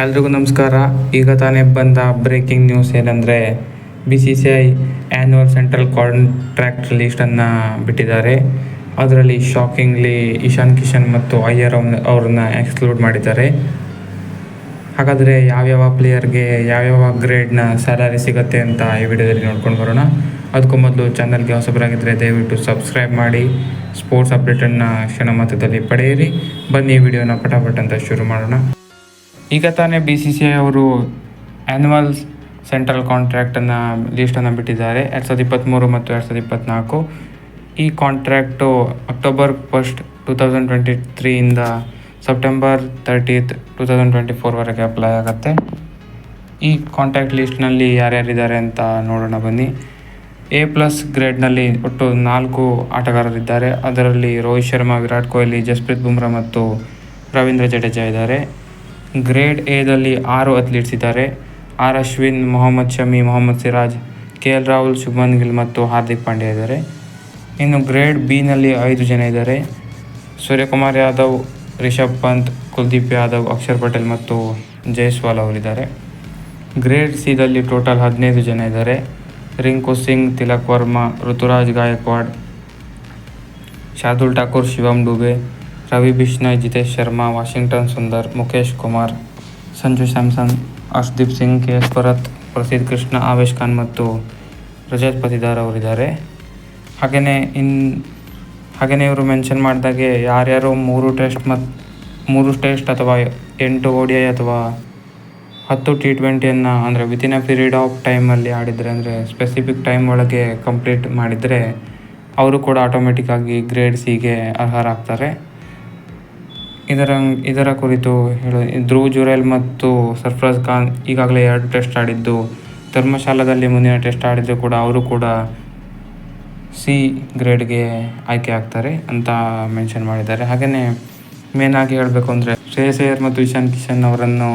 ಎಲ್ರಿಗೂ ನಮಸ್ಕಾರ. ಈಗ ತಾನೇ ಬಂದ ಬ್ರೇಕಿಂಗ್ ನ್ಯೂಸ್ ಏನಂದರೆ B C C I annual central contract ಲೀಸ್ಟನ್ನು ಬಿಟ್ಟಿದ್ದಾರೆ. ಅದರಲ್ಲಿ ಶಾಕಿಂಗ್ಲಿ ಇಶಾನ್ ಕಿಶನ್ ಮತ್ತು ಅಯ್ಯರ್ ಅವ್ರನ್ನ ಎಕ್ಸ್ಕ್ಲೂಡ್ ಮಾಡಿದ್ದಾರೆ. ಹಾಗಾದರೆ ಯಾವ್ಯಾವ ಪ್ಲೇಯರ್ಗೆ ಯಾವ್ಯಾವ ಗ್ರೇಡ್ನ ಸ್ಯಾಲರಿ ಸಿಗುತ್ತೆ ಅಂತ ಈ ವಿಡಿಯೋದಲ್ಲಿ ನೋಡ್ಕೊಂಡು ಬರೋಣ. ಅದಕ್ಕೂ ಮೊದಲು ಚಾನಲ್ಗೆ ಹೊಸಬರಾಗಿದ್ದರೆ ದಯವಿಟ್ಟು ಸಬ್ಸ್ಕ್ರೈಬ್ ಮಾಡಿ ಸ್ಪೋರ್ಟ್ಸ್ ಅಪ್ಡೇಟನ್ನು ಕ್ಷಣ ಮಧ್ಯದಲ್ಲಿ ಪಡೆಯಿರಿ. ಬನ್ನಿ ಈ ವಿಡಿಯೋನ ಪಟಾಪಟ್ ಅಂತ ಶುರು ಮಾಡೋಣ. ಈಗ ತಾನೇ ಬಿ ಸಿ ಸಿ ಐ ಅವರು ಆ್ಯನ್ಯುವಲ್ ಸೆಂಟ್ರಲ್ ಕಾಂಟ್ರ್ಯಾಕ್ಟನ್ನು ಲೀಸ್ಟನ್ನು ಬಿಟ್ಟಿದ್ದಾರೆ. ಎರಡು ಸಾವಿರದ ಇಪ್ಪತ್ತ್ಮೂರು ಮತ್ತು ಎರಡು ಸಾವಿರದ ಇಪ್ಪತ್ತ್ನಾಲ್ಕು ಈ contract October first two thousand twenty ತ್ರೀಯಿಂದ September thirteenth two thousand twenty ಫೋರ್ವರೆಗೆ apply ಆಗುತ್ತೆ. ಈ ಕಾಂಟ್ರ್ಯಾಕ್ಟ್ ಲಿಸ್ಟ್ನಲ್ಲಿ ಯಾರ್ಯಾರಿದ್ದಾರೆ ಅಂತ ನೋಡೋಣ ಬನ್ನಿ. ಎ ಪ್ಲಸ್ ಗ್ರೇಡ್ನಲ್ಲಿ ಒಟ್ಟು ನಾಲ್ಕು ಆಟಗಾರರಿದ್ದಾರೆ ಅದರಲ್ಲಿ ರೋಹಿತ್ ಶರ್ಮಾ, ವಿರಾಟ್ ಕೊಹ್ಲಿ, ಜಸ್ಪ್ರೀತ್ ಬುಮ್ರಾ ಮತ್ತು ರವೀಂದ್ರ ಜಡೇಜಾ ಇದ್ದಾರೆ. ಗ್ರೇಡ್ ಎದಲ್ಲಿ ಆರು ಅಥ್ಲೀಟ್ಸ್ ಇದ್ದಾರೆ. R Ashwin, Mohammed Shami, Mohammed Siraj, K L Rahul, Shubman Gill ಮತ್ತು ಹಾರ್ದಿಕ್ ಪಾಂಡ್ಯ ಇದ್ದಾರೆ. ಇನ್ನು ಗ್ರೇಡ್ ಬಿನಲ್ಲಿ ಐದು ಜನ ಇದ್ದಾರೆ. ಸೂರ್ಯಕುಮಾರ್ ಯಾದವ್, ರಿಷಬ್ ಪಂತ್, ಕುಲ್ದೀಪ್ ಯಾದವ್, ಅಕ್ಷರ್ ಪಟೇಲ್ ಮತ್ತು ಜಯಸ್ವಾಲ್ ಅವರಿದ್ದಾರೆ. ಗ್ರೇಡ್ ಸಿದಲ್ಲಿ ಟೋಟಲ್ ಹದಿನೈದು ಜನ ಇದ್ದಾರೆ. Rinku Singh, Tilak Varma, Ruturaj Gaikwad, Shardul Thakur, Shivam Dube Ravi Bishnoi Jitesh Sharma Washington Sundar Mukesh Kumar Sanju Samson Harshdeep Singh K S Bharat Prasidh Krishna Avesh Khan ಮತ್ತು ರಜತ್ ಪತಿದಾರ್ ಅವರಿದ್ದಾರೆ. ಹಾಗೆಯೇ ಇನ್ ಹಾಗೆಯೇ ಇವರು ಮೆನ್ಷನ್ ಮಾಡಿದಾಗೆ ಯಾರ್ಯಾರು ಮೂರು ಟೆಸ್ಟ್ ಮತ್ತು ಮೂರು ಟೆಸ್ಟ್ ಅಥವಾ ಎಂಟು ಡಿ ಐ ಅಥವಾ ಹತ್ತು ಟಿ ಟ್ವೆಂಟಿಯನ್ನು ಅಂದರೆ ವಿತಿನ್ ಅ ಪೀರಿಯಡ್ ಆಫ್ ಟೈಮಲ್ಲಿ ಆಡಿದರೆ ಅಂದರೆ ಸ್ಪೆಸಿಫಿಕ್ ಟೈಮ್ ಒಳಗೆ ಕಂಪ್ಲೀಟ್ ಮಾಡಿದರೆ, ಅವರು ಕೂಡ ಆಟೋಮೆಟಿಕ್ಕಾಗಿ ಗ್ರೇಡ್ ಸಿಗೆ ಅರ್ಹರಾಗ್ತಾರೆ. ಇದರ ಇದರ ಕುರಿತು ಹೇಳು. ಧ್ರುವ್ ಜುರೇಲ್ ಮತ್ತು ಸರ್ಫರಾಜ್ ಖಾನ್ ಈಗಾಗಲೇ ಎರಡು ಟೆಸ್ಟ್ ಆಡಿದ್ದು. ಧರ್ಮಶಾಲಾದಲ್ಲಿ ಮುಂದಿನ ಟೆಸ್ಟ್ ಆಡಿದ್ದು ಕೂಡ ಅವರು ಕೂಡ ಸಿ ಗ್ರೇಡ್ಗೆ ಆಯ್ಕೆ ಆಗ್ತಾರೆ ಅಂತ ಮೆನ್ಷನ್ ಮಾಡಿದ್ದಾರೆ. ಹಾಗೆಯೇ ಮೇನ್ ಆಗಿ ಹೇಳಬೇಕು ಅಂದರೆ ಶ್ರೇಯಸ್ ಅಯ್ಯರ್ ಮತ್ತು ಇಶಾನ್ ಕಿಶನ್ ಅವರನ್ನು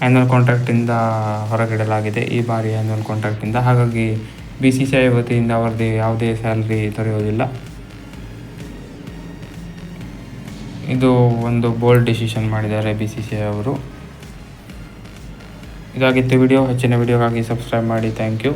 ಆ್ಯನ್ಯುವಲ್ ಕಾಂಟ್ರಾಕ್ಟಿಂದ ಹೊರಗಿಡಲಾಗಿದೆ. ಈ ಬಾರಿ ಆ್ಯನ್ಯುವಲ್ ಕಾಂಟ್ರಾಕ್ಟಿಂದ ಹಾಗಾಗಿ ಬಿ ಸಿ ಸಿ ಐ ವತಿಯಿಂದ ಅವರದ್ದು ಯಾವುದೇ ಸ್ಯಾಲ್ರಿ ದೊರೆಯೋದಿಲ್ಲ ಇದು ಒಂದು ಬೋಲ್ಡ್ ಡಿಸಿಷನ್ ಮಾಡಿದ್ದಾರೆ ಬಿ ಸಿ ಸಿ ಐ ಅವರು. ಇದಾಗಿತ್ತು ವಿಡಿಯೋ ಹೆಚ್ಚಿನ ವಿಡಿಯೋಗಾಗಿ ಸಬ್ಸ್ಕ್ರೈಬ್ ಮಾಡಿ. Thank you